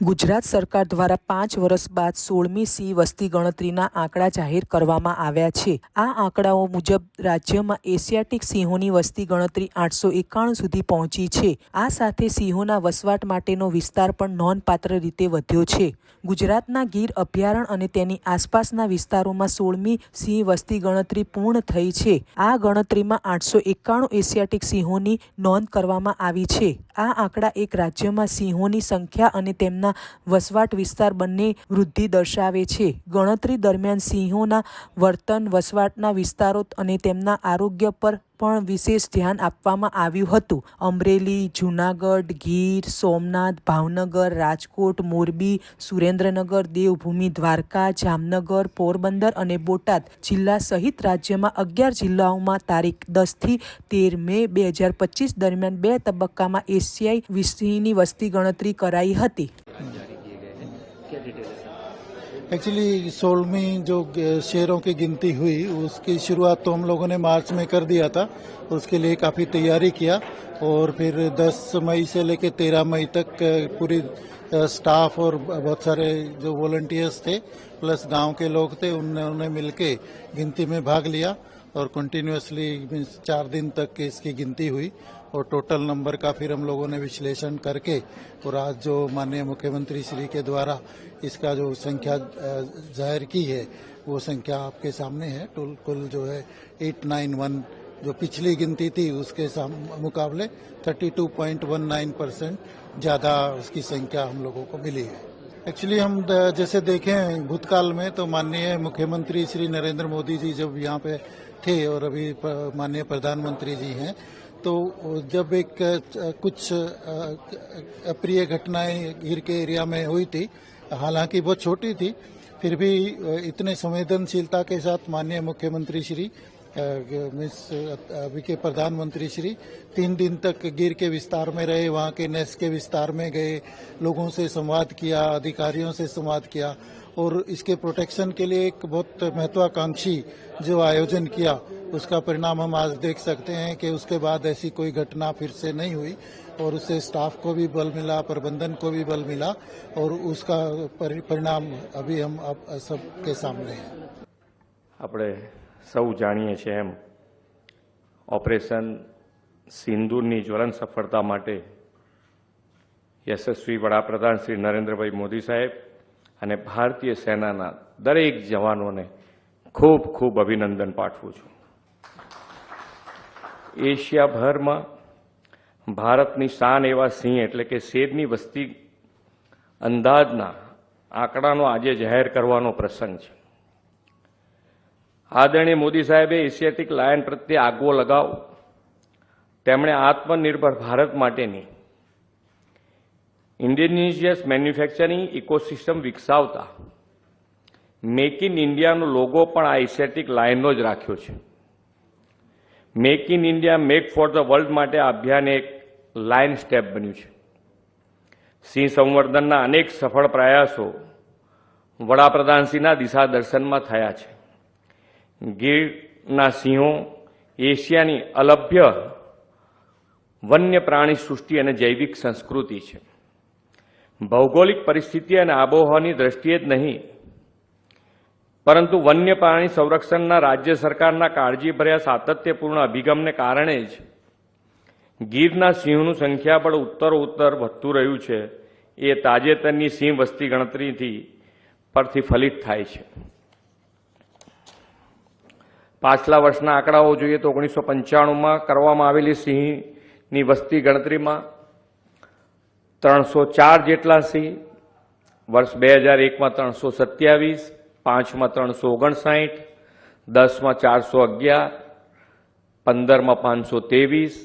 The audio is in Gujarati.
ગુજરાત સરકાર દ્વારા પાંચ વર્ષ બાદ સોળમી સી વસ્તી ગણતરીના આંકડા જાહેર કરવામાં આવ્યા છે. આ આંકડાઓ મુજબ રાજ્યમાં એશિયાટિક સિંહોની વસ્તી ગણતરી આઠસો એકાણું સુધી પહોંચી છે. આ સાથે સિંહોના વસવાટ માટેનો વિસ્તાર પણ નોંધપાત્ર રીતે વધ્યો છે. ગુજરાતના ગીર અભયારણ્ય અને તેની આસપાસના વિસ્તારોમાં સોળમી સિંહ વસ્તી ગણતરી પૂર્ણ થઈ છે. આ ગણતરીમાં આઠસો એકાણું એશિયાટિક સિંહોની નોંધ કરવામાં આવી છે. આ આંકડા એક રાજ્યમાં સિંહોની સંખ્યા અને તેમના વસવાટ વિસ્તાર બંને વૃદ્ધિ દર્શાવે છે. ગણતરી દરમિયાન સિંહોના વર્તન વસવાટના વિસ્તારો અને તેમના આરોગ્ય પર પણ વિશેષ ધ્યાન આપવામાં આવ્યું હતું. અમરેલી, જૂનાગઢ, ગીર, સોમનાથ, ભાવનગર, રાજકોટ, મોરબી, સુરેન્દ્રનગર, દેવભૂમિ, દ્વારકા, જામનગર, પોરબંદર અને બોટાદ જિલ્લા સહિત રાજ્યમાં અગિયાર જિલ્લાઓમાં તારીખ દસથી તેર મે બે હજાર પચીસ દરમિયાન બે તબક્કામાં એશિયાઈ વિસ્તીની વસ્તી ગણતરી કરાઈ હતી. एक्चुअली सोलहवीं जो शेरों की गिनती हुई, उसकी शुरुआत तो हम लोगों ने मार्च में कर दिया था, उसके लिए काफ़ी तैयारी किया, और फिर 10 मई से लेकर 13 मई तक पूरी स्टाफ और बहुत सारे जो वॉल्टियर्स थे प्लस गाँव के लोग थे उन्होंने मिलके गिनती में भाग लिया। और कंटिन्यूसली मीन्स चार दिन तक इसकी गिनती हुई और टोटल नंबर का फिर हम लोगों ने विश्लेषण करके और आज जो माननीय मुख्यमंत्री श्री के द्वारा इसका जो संख्या ज़ाहिर की है, वो संख्या आपके सामने है। टोल, कुल जो है एट नाइन वन जो पिछली गिनती थी उसके मुकाबले 32.19 परसेंट ज़्यादा उसकी संख्या हम लोगों को मिली है। एक्चुअली हम जैसे देखें भूतकाल में तो माननीय मुख्यमंत्री श्री नरेंद्र मोदी जी जब यहाँ पे थे और अभी माननीय प्रधानमंत्री जी हैं तो जब एक कुछ अप्रिय घटनाएँ गिर के एरिया में हुई थी, हालाँकि बहुत छोटी थी, फिर भी इतने संवेदनशीलता के साथ माननीय मुख्यमंत्री श्री मिस अभी के प्रधानमंत्री श्री तीन दिन तक गिर के विस्तार में रहे वहाँ के नेस के विस्तार में गए लोगों से संवाद किया अधिकारियों से संवाद किया और इसके प्रोटेक्शन के लिए एक बहुत महत्वाकांक्षी जो आयोजन किया उसका परिणाम हम आज देख सकते हैं कि उसके बाद ऐसी कोई घटना फिर से नहीं हुई और उससे स्टाफ को भी बल मिला प्रबंधन को भी बल मिला और उसका परि- परिणाम अभी हम आप सबके सामने है આપણે સૌ જાણીએ છીએ એમ. ઓપરેશન સિંદૂરની જ્વલન સફળતા માટે યશસ્વી વડાપ્રધાન શ્રી નરેન્દ્રભાઈ મોદી સાહેબ અને ભારતીય સેનાના દરેક જવાનોને ખૂબ ખૂબ અભિનંદન પાઠવું છું. એશિયાભરમાં ભારતની શાન એવા સિંહ એટલે કે શેરની વસ્તી અંદાજના આંકડાનો આજે જાહેર કરવાનો પ્રસંગ છે. આદરણીય મોદી સાહેબે એશિયાટિક લાયન પ્રત્યે આગવો લગાવ. તેમણે આત્મનિર્ભર ભારત માટેની ઇન્ડિનિજિયસ મેન્યુફેક્ચરિંગ ઇકોસિસ્ટમ વિકસાવતા મેક ઇન ઇન્ડિયાનો લોગો પણ આ એશિયાટિક લાયનનો જ રાખ્યો છે. Make in India, make for the world માટે આ અભિયાન એક લાયન સ્ટેપ બન્યું છે. સિંહ સંવર્ધનના અનેક સફળ પ્રયાસો વડાપ્રધાનશ્રીના દિશા દર્શનમાં થયા છે. ગીરના સિંહો એશિયાની અલભ્ય વન્ય પ્રાણી સૃષ્ટિ અને જૈવિક સંસ્કૃતિ છે. ભૌગોલિક પરિસ્થિતિ અને આબોહવાની દ્રષ્ટિએ જ નહીં, પરંતુ વન્ય પ્રાણી સંરક્ષણના રાજ્ય સરકારના કાળજીભર્યા સાતત્યપૂર્ણ અભિગમને કારણે જ ગીરના સિંહોનું સંખ્યાબળ ઉત્તર વધતું રહ્યું છે. એ તાજેતરની સિંહ વસ્તી ગણતરીથી પરથી ફલિત થાય છે. પાછલા વર્ષના આંકડાઓ જોઈએ તો ઓગણીસો પંચાણુંમાં કરવામાં આવેલી સિંહની વસ્તી ગણતરીમાં ત્રણસો ચાર જેટલા સિંહ, વર્ષ બે હજાર એકમાં ત્રણસો સત્યાવીસ, પાંચમાં ત્રણસો ઓગણસાઠ, દસમાં ચારસો અગિયાર, પંદરમાં પાંચસો ત્રેવીસ